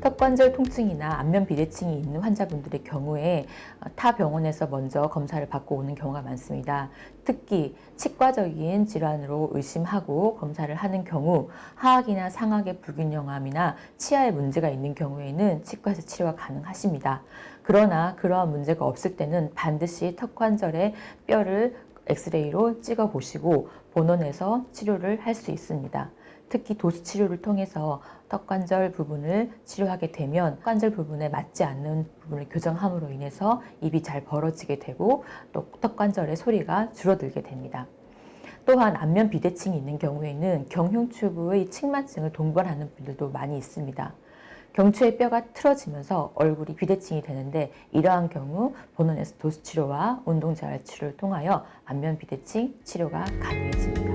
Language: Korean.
턱관절 통증이나 안면 비대칭이 있는 환자분들의 경우에 어, 타 병원에서 먼저 검사를 받고 오는 경우가 많습니다. 특히 치과적인 질환으로 의심하고 검사를 하는 경우 하악이나 상악의 불균형함이나 치아에 문제가 있는 경우에는 치과에서 치료가 가능하십니다. 그러나 그러한 문제가 없을 때는 반드시 턱관절의 뼈를 엑스레이로 찍어 보시고 본원에서 치료를 할 수 있습니다. 특히 도수 치료를 통해서 턱관절 부분을 치료하게 되면 관절 부분에 맞지 않는 부분을 교정함으로 인해서 입이 잘 벌어지게 되고 또 턱관절의 소리가 줄어들게 됩니다. 또한 안면 비대칭이 있는 경우에는 경흉추부의 측만증을 동반하는 분들도 많이 있습니다. 경추의 뼈가 틀어지면서 얼굴이 비대칭이 되는데 이러한 경우 본원에서 도수 치료와 운동 재활 치료를 통하여 안면 비대칭 치료가 가능해집니다.